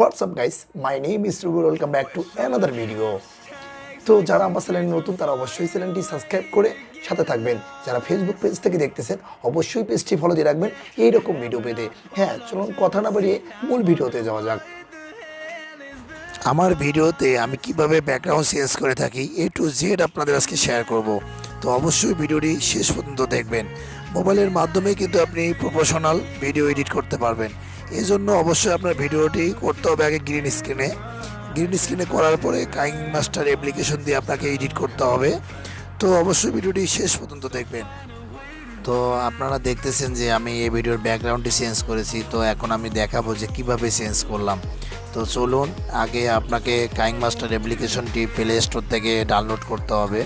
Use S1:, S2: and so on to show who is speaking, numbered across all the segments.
S1: WhatsApp guys my name is Rubul welcome back to another video তো যারা আমার channel নতুন, তারা অবশ্যই চ্যানেলটি সাবস্ক্রাইব করে সাথে থাকবেন। যারা ফেসবুক পেজ থেকে দেখতেছেন, অবশ্যই পেজটি ফলো দিয়ে রাখবেন এইরকম ভিডিও পেতে। হ্যাঁ চলুন কথা না বাড়িয়ে মূল ভিডিওতে যাওয়া যাক। আমার ভিডিওতে আমি কীভাবে ব্যাকগ্রাউন্ড চেঞ্জ করে থাকি এ টু জেড আপনাদের আজকে শেয়ার করব। তো অবশ্যই ভিডিওটি শেষ পর্যন্ত দেখবেন। মোবাইলের মাধ্যমে কিন্তু আপনি প্রফেশনাল ভিডিও এডিট করতে পারবেন। এই জন্য অবশ্যই আপনার ভিডিওটি করতে হবে আগে গ্রিন স্ক্রিনে গ্রিন স্ক্রিনে করার পরে কাইং মাস্টার অ্যাপ্লিকেশন দিয়ে আপনাকে এডিট করতে হবে। তো অবশ্যই ভিডিওটি শেষ পর্যন্ত দেখবেন। তো আপনারা দেখতেছেন যে আমি এই ভিডিওর ব্যাকগ্রাউন্ডটি চেঞ্জ করেছি। তো এখন আমি দেখাবো যে কীভাবে চেঞ্জ করলাম। তো চলুন, আগে আপনাকে কাইং মাস্টার অ্যাপ্লিকেশনটি প্লে স্টোর থেকে ডাউনলোড করতে হবে।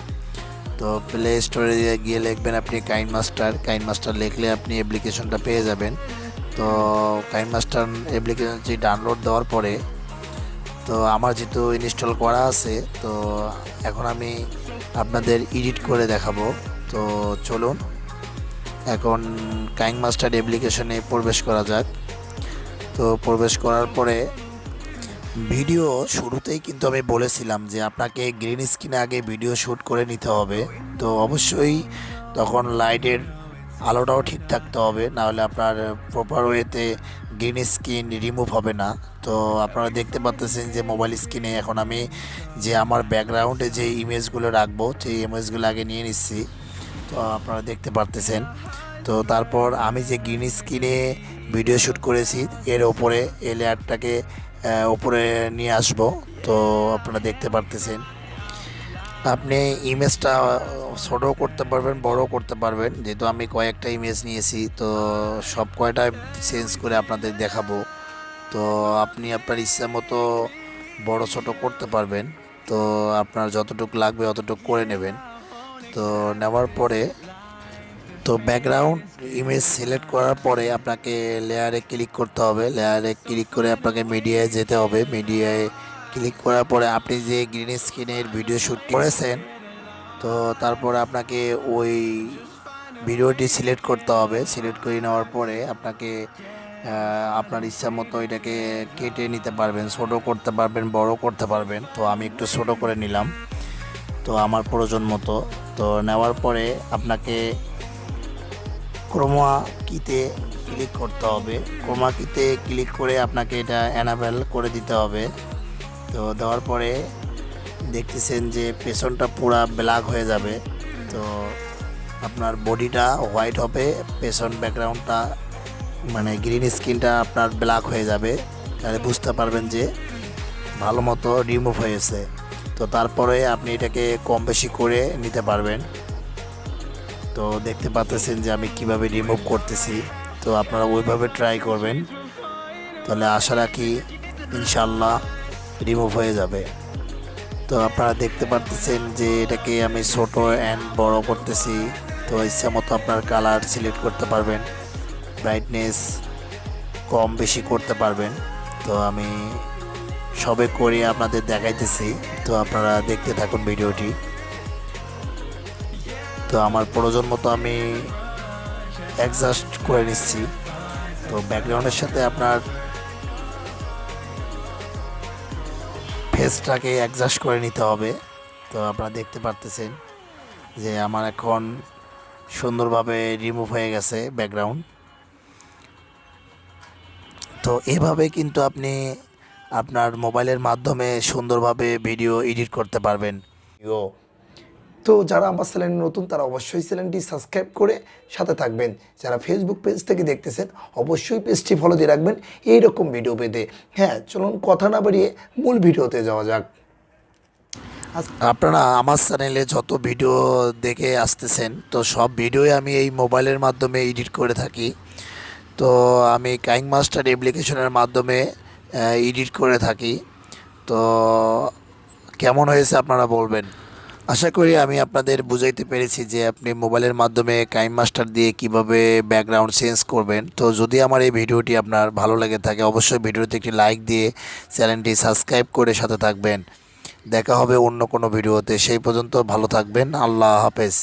S1: তো প্লে স্টোরে গিয়ে লিখবেন আপনি কাইন মাস্টার। কাইন মাস্টার লিখলে আপনি অ্যাপ্লিকেশনটা পেয়ে যাবেন। তো কাইন মাস্টার অ্যাপ্লিকেশনটি ডাউনলোড দেওয়ার পরে, তো আমার যেহেতু ইনস্টল করা আছে, তো এখন আমি আপনাদের এডিট করে দেখাবো। তো চলুন, এখন কাইং মাস্টার অ্যাপ্লিকেশনে প্রবেশ করা যাক। তো প্রবেশ করার পরে ভিডিও শুরুতেই কিন্তু আমি বলেছিলাম যে আপনাকে গ্রিন স্ক্রিনে আগে ভিডিও শ্যুট করে নিতে হবে। তো অবশ্যই তখন লাইটের আলোটাও ঠিক থাকতে হবে, নাহলে আপনার প্রপার ওয়েতে গ্রিন স্ক্রিন রিমুভ হবে না। তো আপনারা দেখতে পাচ্ছেন যে মোবাইল স্ক্রিনে এখন আমি যে আমার ব্যাকগ্রাউন্ডে যে ইমেজগুলো রাখব, সেই ইমেজগুলো আগে নিয়ে নিচ্ছি। তো আপনারা দেখতে পারতেছেন। তো তারপর আমি যে গ্রিন স্ক্রিনে ভিডিও শ্যুট করেছি, এর ওপরে, এই লেয়ারটাকে ওপরে নিয়ে আসব। তো আপনারা দেখতে পারতেছেন। আপনি ইমেজটা ছোটো করতে পারবেন বড় করতে পারবেন। যেহেতু আমি কয়েকটা ইমেজ নিয়েছি, তো সব কয়টা চেঞ্জ করে আপনাদের দেখাবো। তো আপনি আপনার ইচ্ছা মতো বড়, ছোট করতে পারবেন। তো আপনার যতটুকু লাগবে অতটুকু করে নেবেন। তো নেওয়ার পরে, তো ব্যাকগ্রাউন্ড ইমেজ সিলেক্ট করার পরে আপনাকে লেয়ারে ক্লিক করতে হবে। লেয়ারে ক্লিক করে আপনাকে মিডিয়ায় যেতে হবে। মিডিয়ায় ক্লিক করার পরে আপনি যে গ্রিন স্ক্রিনের ভিডিও শ্যুট করেছেন, তো তারপরে আপনাকে ওই ভিডিওটি সিলেক্ট করতে হবে। সিলেক্ট করে নেওয়ার পরে আপনাকে আপনার ইচ্ছা মতো এটাকে কেটে নিতে পারবেন, ছোটো করতে পারবেন, বড় করতে পারবেন। তো আমি একটু ছোটো করে নিলাম, তো আমার প্রয়োজন মতো। তো নেওয়ার পরে আপনাকে ক্রোমা কিতে ক্লিক করতে হবে। ক্রোমা কিতে ক্লিক করে আপনাকে এটা অ্যানাবেল করে দিতে হবে। তো দেওয়ার পরে দেখতেছেন যে পেছনটা পুরা ব্ল্যাক হয়ে যাবে। তো আপনার বডিটা হোয়াইট হবে, পেছন ব্যাকগ্রাউন্ডটা মানে গ্রিন স্ক্রিনটা আপনার ব্ল্যাক হয়ে যাবে। তাহলে বুঝতে পারবেন যে ভালো মতো রিমুভ হয়েছে। তো তারপরে আপনি এটাকে কম বেশি করে নিতে পারবেন। তো দেখতে পাচ্ছেন যে আমি কীভাবে রিমুভ করতেছি। তো আপনারা ওইভাবে ট্রাই করবেন। তাহলে আশা রাখি ইনশাল্লাহ রিমুভ হয়ে যাবে। তো আপনারা দেখতে পারতেছেন যে এটাকে আমি ছোট অ্যান্ড বড় করতেছি। তো ইচ্ছা মতো আপনার কালার সিলেক্ট করতে পারবেন। ব্রাইটনেস কম বেশি করতে পারবেন। তো আমি সবে করে আপনাদের দেখাইতেছি। তো আপনারা দেখতে থাকুন ভিডিওটি। তো আমার প্রয়োজন মতো আমি অ্যাডজাস্ট করে নিচ্ছি। তো ব্যাকগ্রাউন্ডের সাথে আপনার ফেসটাকে অ্যাডজাস্ট করে নিতে হবে। তো আপনারা দেখতে পারতেছেন যে আমার এখন সুন্দরভাবে রিমুভ হয়ে গেছে ব্যাকগ্রাউন্ড তো এভাবে কিন্তু আপনি আপনার মোবাইলের মাধ্যমে সুন্দরভাবে ভিডিও এডিট করতে পারবেন। ইয়ো তো যারা আমার চ্যানেল নতুন, তারা অবশ্যই চ্যানেলটি সাবস্ক্রাইব করে সাথে থাকবেন। যারা ফেসবুক পেজ থেকে দেখতেছেন, অবশ্যই পেজটি ফলো দিয়ে রাখবেন এই রকম ভিডিও পেতে। হ্যাঁ চলুন কথা না বাড়িয়ে মূল ভিডিওতে যাওয়া যাক। আপনারা আমার চ্যানেলে যত ভিডিও দেখে আসতেছেন, তো সব ভিডিওই আমি এই মোবাইলের মাধ্যমে এডিট করে থাকি। তো আমি কাইং মাস্টার অ্যাপ্লিকেশনের মাধ্যমে এডিট করে থাকি। তো কেমন হয়েছে আপনারা বলবেন? আশা করি আমি আপনাদের বুঝাইতে পেরেছি যে আপনি মোবাইলের মাধ্যমে কাইম মাস্টার দিয়ে কীভাবে ব্যাকগ্রাউন্ড চেঞ্জ করবেন। তো যদি আমার এই ভিডিওটি আপনার ভালো লাগে থাকে, অবশ্যই ভিডিওতে একটি লাইক দিয়ে চ্যানেলটি সাবস্ক্রাইব করে সাথে থাকবেন। দেখা হবে অন্য কোনো ভিডিওতে, সেই পর্যন্ত ভালো থাকবেন। আল্লাহ হাফেজ।